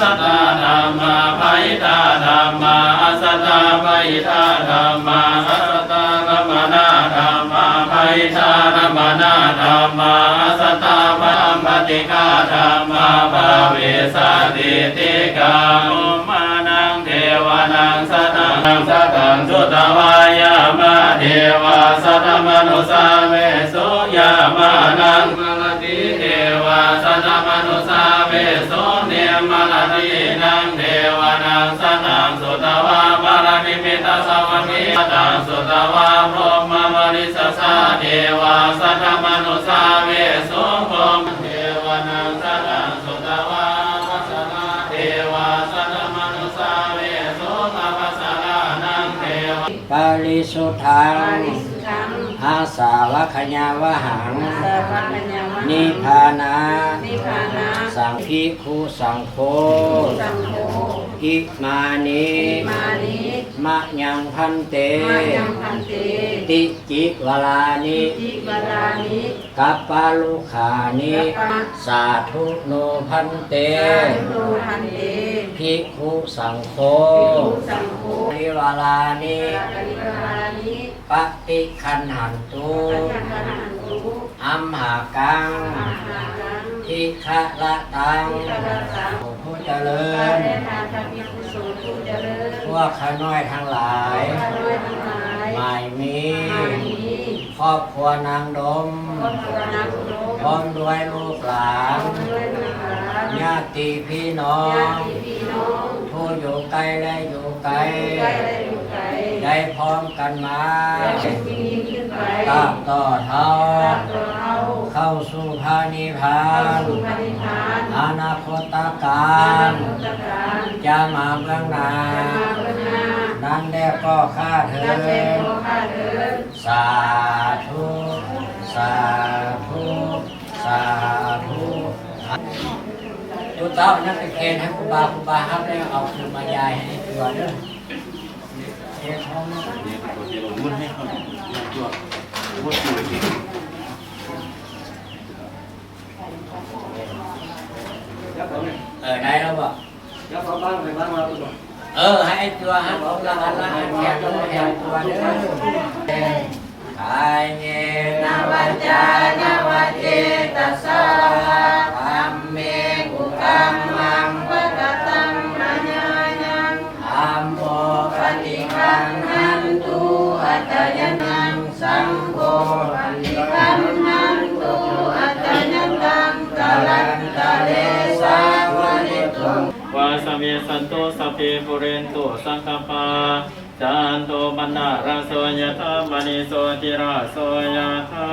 สตาธรรมาภัยตาธรรมาอัสตาภัยตาธรรมาอัสตารมนาธรรมาภัยตารมนาธรรมาอัสตาปัมปติกาธรรมาภาเวสติติกามุมานังเทวานังสตังสตังสุตวายามาเทวาสตมนุสาเวสุยามานังมลติเทวาสตตมนุสาเวสุ ตตังสุตวาพรหมมริสสาเทวาสัตตมนุสาเวสุพรหมเทวานังสัตตังสุตวาปัสสนาเทวาสัตตมนุสาเวสุมาปัสสนานังเทวาปาริสุทธังปาริสุทธังอาสาวะขยาวหังสัพพัญญามะนิพพานานิพพานะสังพิคุสังโฆสังโฆ อิมานิมานิมะยังพันเต มายังพันเตติจิวลานิจิวรานิกัปปาลุขานิกัปปะสาธุโนพันเตสาธุโนพันเตภิกขุสังโฆภิกขุสังโฆนิวลานิสักนิรานิปฏิคันหันตุปัญญาหันตุอัมหากัง อาหารังทิฆะละตัง ทิฆะละตังผู้ เจริพระญเดชาพระภิกขุสงฆ์ผู้เจริญพวกข้าน้อยทั้งหลาย ข้าน้อยทั้งหลายไม่มีมานีครอบครัวนางดมครอบครัวนักโลกพร้อมด้วยลูกหลานด้วยลูกหลานญาติพี่น้อญางติพี่น้องผู้อยู่ไกลและอยู่ไกลใกล้และอยู่ไกลได้พร้อมกันมาได้เป็นที่นี้ขึ้นไปตามต่อเท้า ตามตัวเราเข้าสู่พานิพพาเข้านสู่พระนิพพานอนาคตกาอรนาคตการจะมาเบื้องหน้าจะมาเบื้องหน้านั้นแรกก็ข้าเถิและเป็นดโลกาเดินสาธุสาธุสาธุดูเต้านั่นเป็นเคนให้ครูบาครูบาครับแล้วเอาคืนมายายให้ตัวเด้อเคนท้องนะมุนให้เขาตัวมุนตัวเอง เออได้แล้วบ่แล้วเขาบ้างไปบ้านมาตัวเออให้ไอ้ตัวฮะผมละอันละอันแขกตัวแขกตัวเด้อขายเงนวัจจานวเจตสาธรรมเมกุธรกัรม สังคปาจันโตปนาราโสยธามณิโสติราโสยธา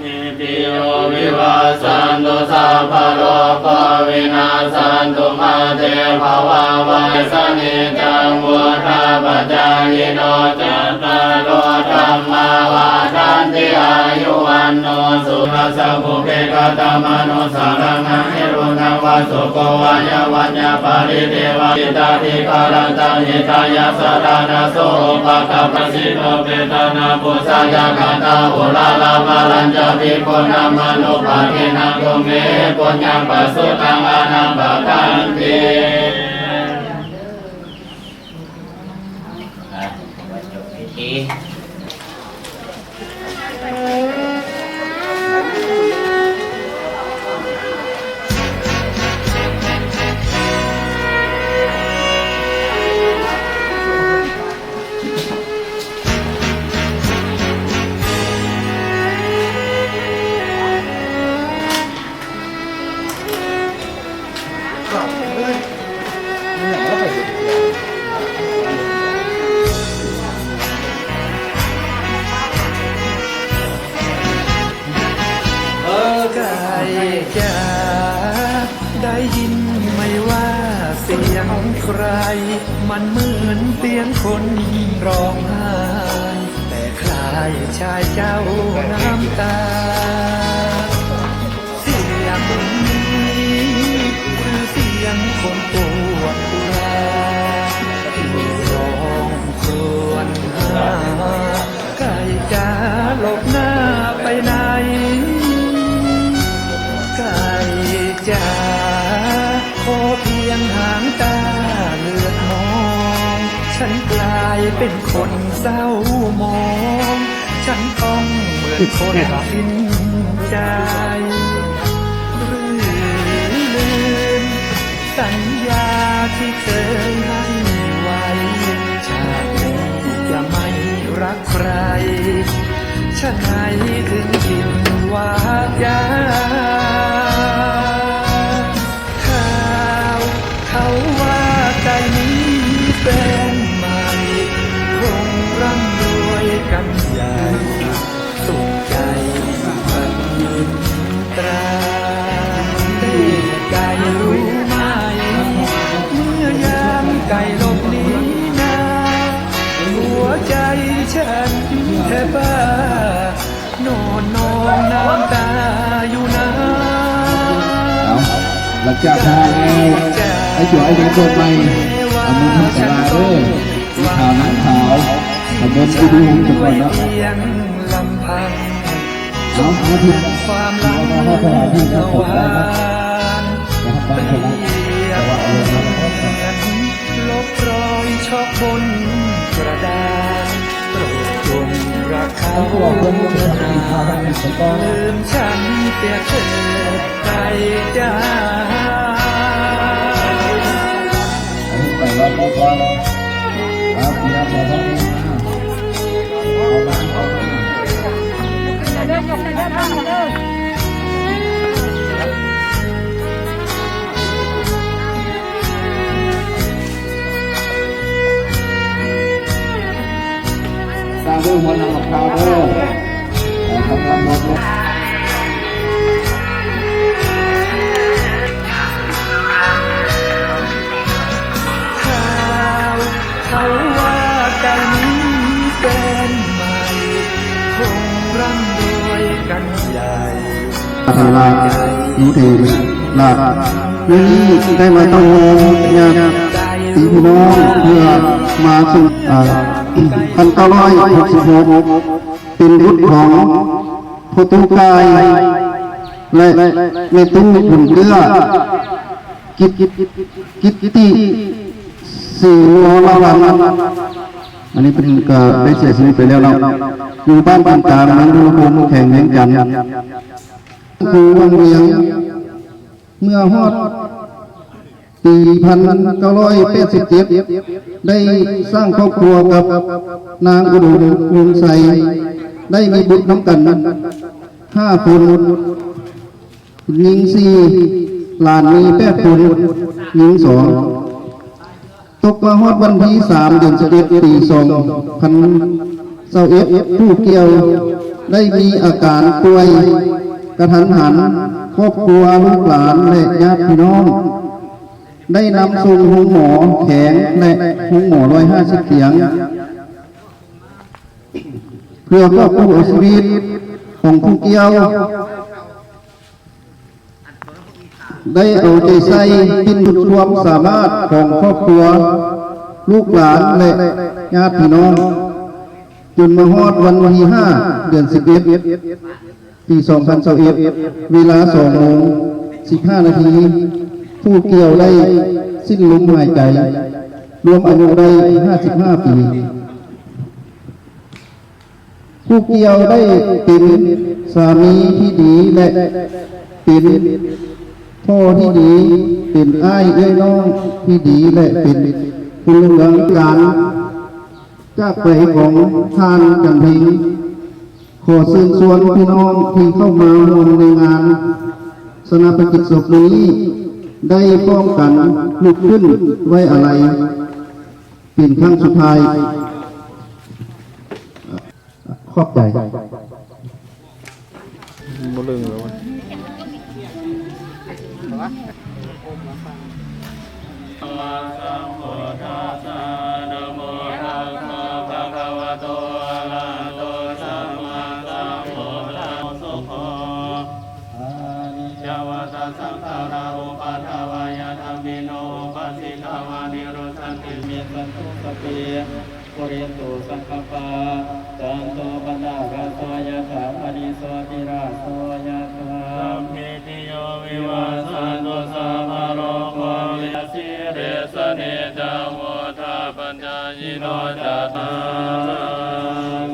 มิติโยวิวาสันตุสัพพะโลกวินาสันตุมาเตภวะวัยสนิจังวุฒาปัจจายโนจันตารโลธรรมาวา นติอายุวันโนสุรสมุเกตมโนสารังหิรุณวาสุโกวายวัญญาปาริเทวิตาทิคารันตังิตายาสดานาโสปะกะปะสิโตเปตานาปุสายาคาตาอุลาลามาลัญจาภิปุณามนุปะเทนะโยเมปุญญาปสุตังอานัมปะกันติ ไก่จ๋าได้ยินไหมว่าเสียงใคร มันเหมือนเสียงคนร้องไห้แต่คลายชายเจ้าน้ำตา เป็นคนเศร้ามอง ฉันต้องเหมือนคนสิ้นใจ จากทางไอ้จัวไอ้แดงโดนไปเอามือทำสลายเลยสีขาวน้ำขาวตำบลกูดูจังหวัดนาะเพียงพังเอาถึงมหลังเราเข้าสถานที่ครับผมหวาได้ครับนะครับบ้านคนละแต่ว่าเอาลงมาแล้วครับลบรอยชอบบนกระดานโปรดจงรัก เขาเขาบอกเพื่อนว่าเป็นสีขาวทั้งสองก้อนลืมฉันเสียเถิดไปจ้าอันนี้ไปว่าก็ก้อนครับพี่น้องเราต้องเอามา เอามาตามด้วยหัวหน้าของเขาด้วยทำงานหมดเลยข่าวเขาว่าใจนี้เป็นใหม่คงร่ำรวยกันใหญ่ทารานุเทลานี่ได้มาต้องงงญาติพี่น้องเพื่อมาสู่อ่า พันเก้าร้อยหกสิบหกเป็นรุ่นของโปรตุเกสและเมตุหุ่นเกลือกิตกิตติสี่วรวันอันนี้เป็นก็ได้เสียชีวิตไปแล้วเนาอยู่บ้านต่างๆเมืองดูภูมิแข่งแห่งกันคือวังเวียงเมื่อฮอด ปีพันเก้าร้อยแปดสิบเจ็ดได้สร้างครอบครัวกับนางอุดมวงใส ได้มีบุตรน้ำกันห้าคนหญิงสี่หลานมีแปดคนหญิงสองตกมาฮอดวันที่สามเดือนสิบเอ็ดปีสองพันเศร้าเอ็ดผู้เกี่ยวได้มีอาการป่วยกระทันหันครอบครัวลูกหลานและญาติพี่น้อง ได้นำส่งหงหมอแข็งและหงหมอร้อยห้าสิบเตียง เพื่อครอบครัวชีวิตของผู้เกี่ยว ได้เอาใจใส่กินทุกควมสามารถของครอบครัว ลูกหลานและญาติพี่น้อง จนมาฮอดวันที่ห้าเดือนสิบเอ็ดปี2021เวลา2โมง15นาที ผู้เกี่ยวได้สิ้นลมหายใจ รวมอายุได้55ปี ผู้เกี่ยวได้เป็นสามีที่ดีและเป็นพ่อที่ดี เป็นอ้ายเอ้ยน้องที่ดีและเป็นคุณเรืองการจากไปของท่านกันทีขอเชิญชวนพี่น้องที่เข้ามาร่วมในงานสนาปกิจศพนี้ ได้ป้องกันลุกขึ้นไว้อะไร เป็นครั้งสุดท้ายขอบใจมาสัมพุทธัสสะนะโมตัสสะภะคะวะโต ตุสเปียปุริตุสังคปาจันโตปนาคาโสยะถาปนิโสติราโสยะถาสัมมิติโยวิวาสันตุสัพพะโรโควิสิเรสเนจาวทาปัญญายิโนจัตตา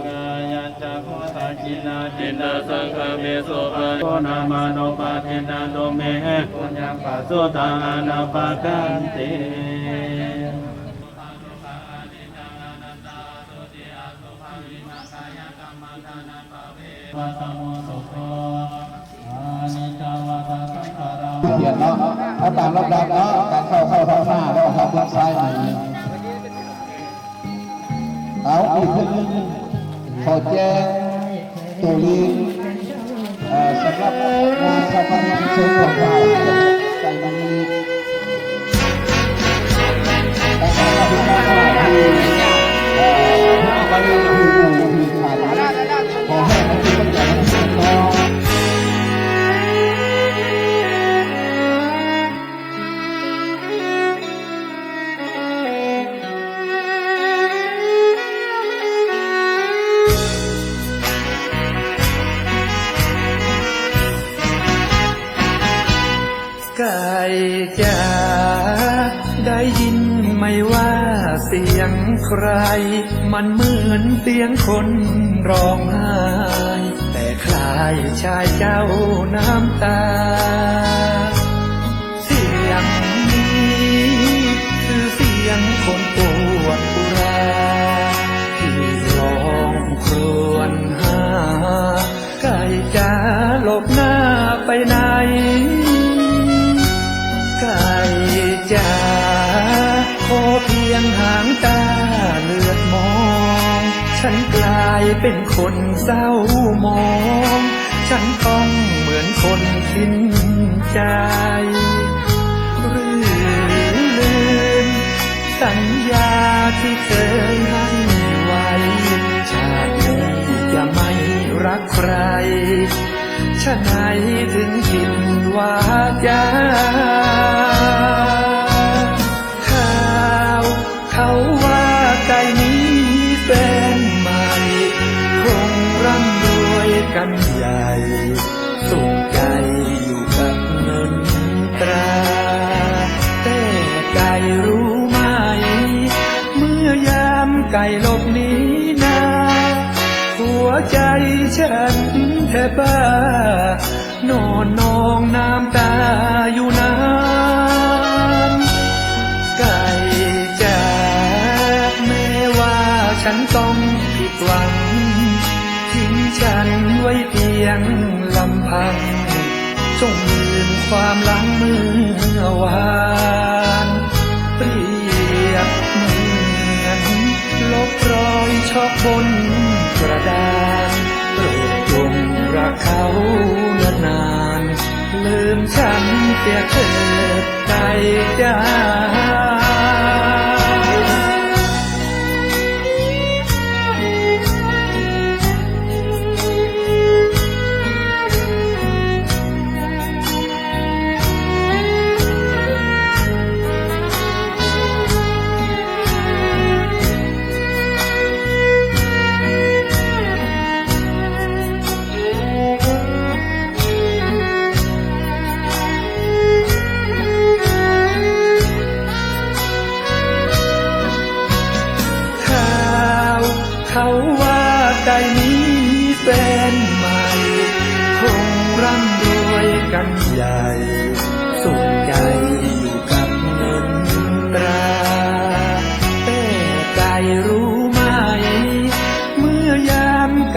กายัญจักขุทาจินาจินตสังฆเมสุปะโกนามาโนปาทินาโตเมปุญญาปัสสุตานาปะกันติ วัสมุสุโขอานิจาวะสังขารเขียนเนาะเอาตามลำดับเนาะการเข้าเข้าท้องหน้าแล้วครับด้านซ้ายมือเอาอีกคนหนึงขอแจ้งตัวลีนเอ่อสำหรับงานสถาบันเชิญของเรา เสียงใคร มันเหมือนเสียงคนร้องไห้ แต่คลายชายเจ้าน้ำตา เป็นคนเศร้ามอง ฉันต้องเหมือนคนสิ้นใจหรือลืมสัญญาที่เคยให้ไว้ชาตินี้จะไม่รักใครฉะไหนถึงผิดวาจา ความหลังเมื่อวานเปรียบเหมือนลบรอยชอบบนกระดานโปรดจงรักเขานานๆลืมฉันเสียเถิดใจจ้า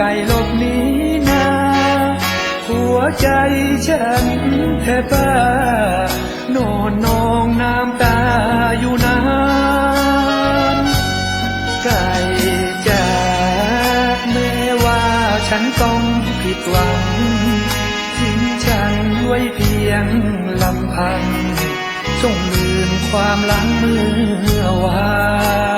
ไก่หลบหนีนาหัวใจฉันแทบบ้านอนนองน้ำตาอยู่นานไก่จ๋าแม้ว่าฉันต้องผิดหวังทิ้งฉันไว้เพียงลำพังจงลืมความหลังเมื่อวาน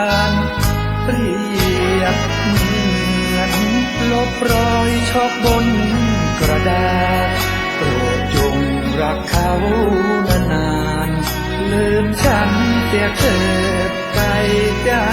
ลบรอยชอบบนกระดาษโปรดจงรักเขานานๆลืมฉันเสียเถิดไปจ้า